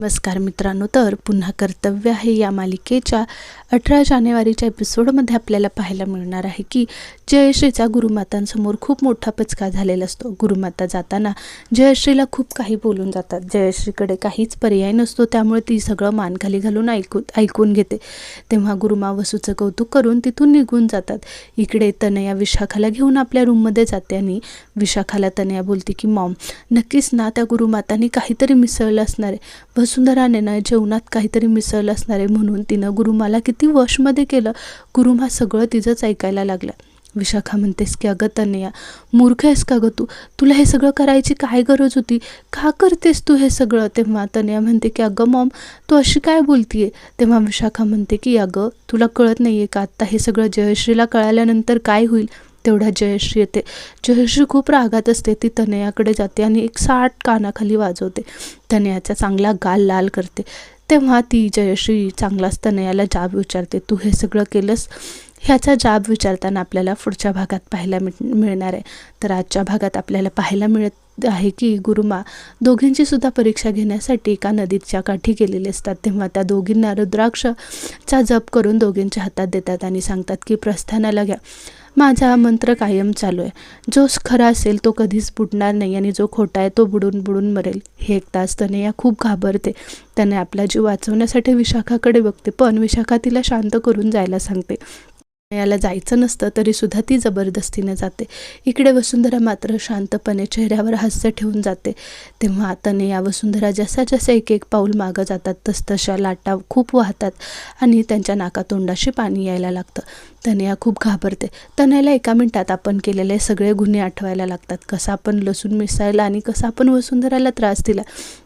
नमस्कार मित्रांनो तर पुन्हा कर्तव्य आहे या मालिकेच्या अठरा जानेवारीच्या एपिसोडमध्ये आपल्याला पाहायला मिळणार आहे की जयश्रीचा गुरुमातांसमोर खूप मोठा पचका झालेला असतो. गुरुमाता जाताना जयश्रीला खूप काही बोलून जातात. जयश्रीकडे काहीच पर्याय नसतो त्यामुळे ती सगळं मानखाली घालून ऐकून ऐकून घेते. तेव्हा गुरुमा वसूचं कौतुक करून तिथून निघून जातात. इकडे तनया विशाखाला घेऊन आपल्या रूममध्ये जाते आणि विशाखाला तनया बोलते की मॉम नक्कीच ना त्या गुरुमातांनी काहीतरी मिसळलं असणार आहे. वसुंधराने ना जेवणात काहीतरी मिसळलं असणार आहे म्हणून तिनं गुरुमाला किती वशमध्ये केलं. गुरुमा सगळं तिचंच ऐकायला लागलं. विशाखा म्हणतेस की अगं तनया मूर्ख आहेस का गं तू? तुला हे सगळं करायची काय गरज होती? का करतेस तू हे सगळं? तेव्हा तनया म्हणते की अगं मॉम तू अशी काय बोलतीये? तेव्हा विशाखा म्हणते की अगं तुला कळत नाही आहे का आत्ता हे सगळं जयश्रीला कळाल्यानंतर काय होईल? तेवढा जयश्री येते. जयश्री खूप रागात असते ती तनयाकडे जाते आणि एक साठ कानाखाली वाजवते. तनयाचा चांगला गाल लाल करते. तेव्हा ती जयश्री चांगलाच तनयाला जाब विचारते तू हे सगळं केलंस? ह्याचा जाब विचारताना आपल्याला पुढच्या भागात पाहायला मिळ मिळणार आहे. तर आजच्या भागात आपल्याला पाहायला मिळत आहे की गुरुमा दोघींची सुद्धा परीक्षा घेण्यासाठी एका नदीच्या काठी गेलेले असतात. तेव्हा त्या दोघींना रुद्राक्षचा जप करून दोघींच्या हातात देतात आणि सांगतात की प्रस्थानाला घ्या. माझा मंत्र कायम चालू आहे. जो खरा असेल तो कधीच बुडणार नाही आणि जो खोटा आहे तो बुडून बुडून मरेल. हे ऐकताच तनया खूप घाबरते. त्याने आपला जीव वाचवण्यासाठी विशाखाकडे बघते पण विशाखा तिला शांत करून जायला सांगते. याला जायचं नसतं तरीसुद्धा ती जबरदस्तीने जाते. इकडे वसुंधरा मात्र शांतपणे चेहऱ्यावर हास्य ठेवून जाते. तेव्हा तनया वसुंधरा जसा जसा एक एक पाऊल मागं जातात तसतशा लाटा खूप वाहतात आणि त्यांच्या नाकातोंडाशी पाणी यायला लागतं. तनया खूप घाबरते. तनयाला एका मिनटात आपण केलेले सगळे गुन्हे आठवायला लागतात. कसं आपण लसूण मिसळला आणि कसं आपण वसुंधराला त्रास दिला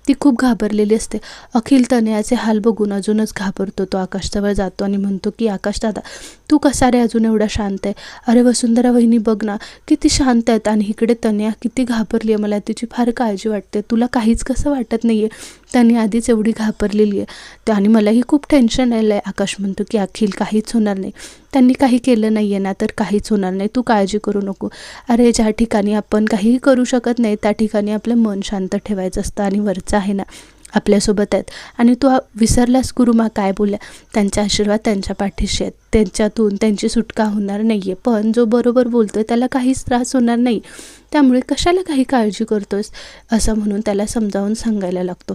ती खूप घाबरलेली असते. अखिल तनयाचे हाल बघून अजूनच घाबरतो. तो आकाशजवळ जातो आणि म्हणतो की आकाश दादा तू कसा रे अजून एवढा शांत आहे? अरे वसुंधरा वहिनी बघ ना किती शांत आहेत आणि इकडे तनया किती घाबरली आहे. मला तिची फार काळजी वाटते. तुला काहीच कसं वाटत नाही आहे त्याने आधीच एवढी घाबरलेली आहे. आणि मलाही खूप टेन्शन आलं आहे आकाश म्हणतो की अखिल काहीच होणार नाही. त्यांनी काही केलं नाही आहे ना तर काहीच होणार नाही. तू काळजी करू नको. अरे ज्या ठिकाणी आपण काहीही करू शकत नाही त्या ठिकाणी आपलं मन शांत ठेवायचं असतं आणि वरचं आहे ना आपल्यासोबत आहेत. आणि तू विसरलास गुरुमा काय बोलल्या त्यांचा आशीर्वाद त्यांच्या पाठीशी आहेत त्यांच्यातून त्यांची सुटका होणार नाही आहे पण जो बरोबर बोलतो आहे त्याला काहीच त्रास होणार नाही. त्यामुळे कशाला काही काळजी करतोस असं म्हणून त्याला समजावून सांगायला लागतो.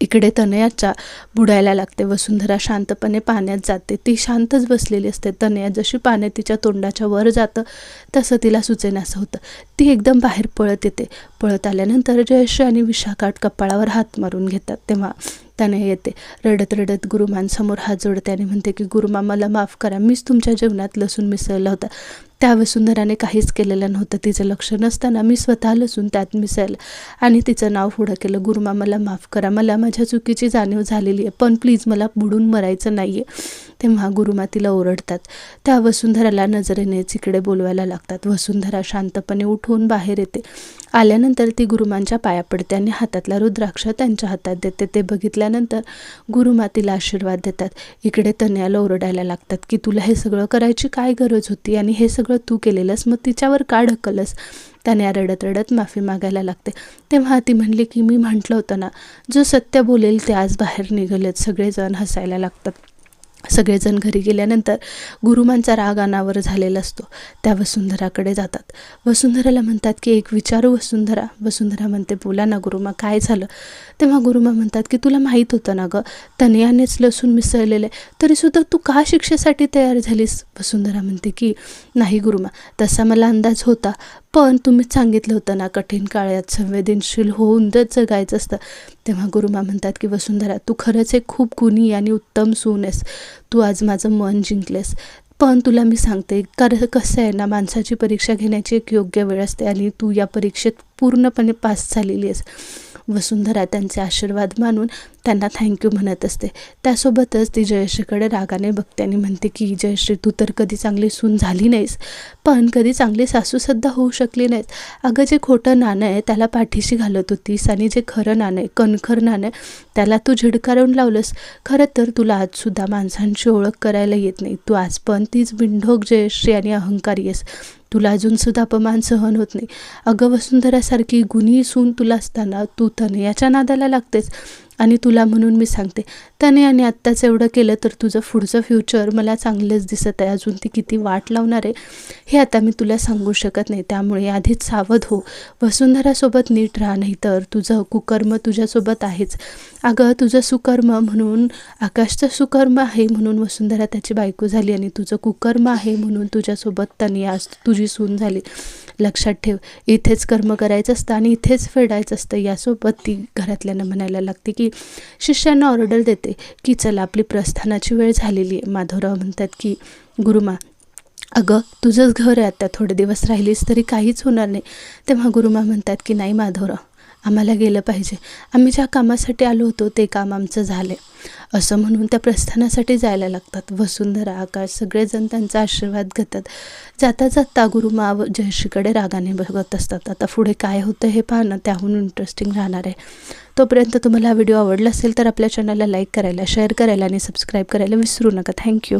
इकडे तनयाच्या बुडायला लागते. वसुंधरा शांतपणे पाण्यात जाते. ती शांतच बसलेली असते. तनया जशी पाणी तिच्या तोंडाच्या वर जातं तसं तिला सुचेनासं होतं. ती एकदम बाहेर पळत येते. पळत आल्यानंतर जयश्री आणि विशाखाट कपाळावर हात मारून घेतात. तेव्हा त्याने येते. रडत रडत गुरुमांसमोर हात जोडते आणि म्हणते की गुरुमा मला माफ करा. मीच तुमच्या जेवणात लसूण मिसळला होता. त्या वसुंधराने काहीच केलेलं नव्हतं. तिचं लक्ष नसताना मी स्वतः लसून त्यात मिसळलं आणि तिचं नाव पुढं केलं. गुरुमा मला माफ करा. मला माझ्या चुकीची जाणीव झालेली आहे पण प्लीज मला बुडून मरायचं नाही आहे तेव्हा गुरुमा तिला ओरडतात. त्या वसुंधराला नजरेनेच इकडे बोलवायला लागतात. वसुंधरा शांतपणे उठून बाहेर येते. आल्यानंतर ती गुरुमांच्या पाया पडते आणि हातातला रुद्राक्ष त्यांच्या हातात देते. ते बघितल्यानंतर गुरुमा तिला आशीर्वाद देतात. इकडे तन्याला ओरडायला लागतात की तुला हे सगळं करायची काय गरज होती आणि हे सगळं तू केलेलंस? मग तिच्यावर का ढकलस? त्याने रडत रडत माफी मागायला लागते. तेव्हा ती म्हणली की मी म्हटलं होतं ना जो सत्य बोलेल ते आज बाहेर निघालेत. सगळेजण हसायला लागतात. सगळेजण घरी गेल्यानंतर गुरुमांचा राग अनावर झालेला असतो. त्या वसुंधराकडे जातात. वसुंधराला म्हणतात की एक विचारू वसुंधरा. वसुंधरा म्हणते बोला ना गुरुमा काय झालं? तेव्हा गुरुमा म्हणतात की तुला माहीत होतं ना गं तनयानेच लसूण मिसळलेलं आहे. तरीसुद्धा तू का शिक्षेसाठी तयार झालीस? वसुंधरा म्हणते की नाही गुरुमा तसा मला अंदाज होता. पण तुम्हीच सांगितलं होतं ना कठीण काळात संवेदनशील होऊनच जगायचं असतं तेव्हा गुरुमा म्हणतात की वसुंधरा तू खरंच एक खूप गुणी आणि उत्तम सून आहेस. तू आज माझं मन जिंकलेस. पण तुला मी सांगते कारण कसं आहे ना माणसाची परीक्षा घेण्याची एक योग्य वेळ असते आणि तू या परीक्षेत पूर्णपणे पास झालेली आहेस. वसुंधरा त्यांचे आशीर्वाद मानून त्यांना थँक्यू म्हणत असते. त्यासोबतच ती जयश्रीकडे रागाने बघते आणि म्हणते की जयश्री तू तर कधी चांगली सून झाली नाहीस. पण कधी चांगली सासूसुद्धा होऊ शकली नाहीस. अगं जे खोटं नाणं आहे त्याला पाठीशी घालत होतीस आणि जे खरं नाणं आहे कणखर नाणं आहे त्याला तू झिडकारून लावलंस. खरं तर तुला आजसुद्धा माणसांची ओळख करायला येत नाही. तू आज पण तीच बिंढोक जयश्री आणि अहंकारी आहेस. तुला अजूनसुद्धा अपमान सहन होत नाही. अगं वसुंधरासारखी गुणी सून तुला असताना तू तनयाच्या नादाला लागतेस. आणि तुला म्हणून मी सांगते. त्याने आणि आत्ताच एवढं केलं तर तुझं पुढचं फ्युचर मला चांगलंच दिसत आहे. अजून ती किती वाट लावणार आहे हे आता मी तुला सांगू शकत नाही. त्यामुळे आधीच सावध हो. वसुंधरासोबत नीट राहा नाही तर तुझं कुकर्म तुझ्यासोबत आहेच. अगं तुझं सुकर्म म्हणून आकाशचं सुकर्म आहे म्हणून वसुंधरा त्याची बायको झाली आणि तुझं कुकर्म आहे म्हणून तुझ्यासोबत त्यांनी आज तुझी सून झाली. लक्षात ठेव इथेच कर्म करायचं असतं आणि इथेच फेडायचं असतं. यासोबत ती घरातल्यांना म्हणायला लागते की की शिष्यांना ऑर्डर देते की चला आपली प्रस्थानाची वेळ झालेली आहे. माधवराव म्हणतात की गुरुमा अगं तुझंच घर आहे आता. थोडे दिवस राहिलीस तरी काहीच होणार नाही. तेव्हा गुरुमा म्हणतात की नाही माधवराव आम्हाला गेलं पाहिजे. आम्ही ज्या कामासाठी आलो होतो ते काम आमचं झाले. असं म्हणून त्या प्रस्थानासाठी जायला लागतात. वसुंधरा आकाश सगळेजण त्यांचा आशीर्वाद घेतात. जाता जाता गुरुमा व जयश्रीकडे रागाने बघत असतात. आता पुढे काय होतं हे पाहणं त्याहून इंटरेस्टिंग राहणार आहे. तोपर्यंत तुम्हाला हा व्हिडिओ आवडला असेल तर आपल्या चॅनलला लाईक करायला शेअर करायला आणि सबस्क्राईब करायला विसरू नका. थँक्यू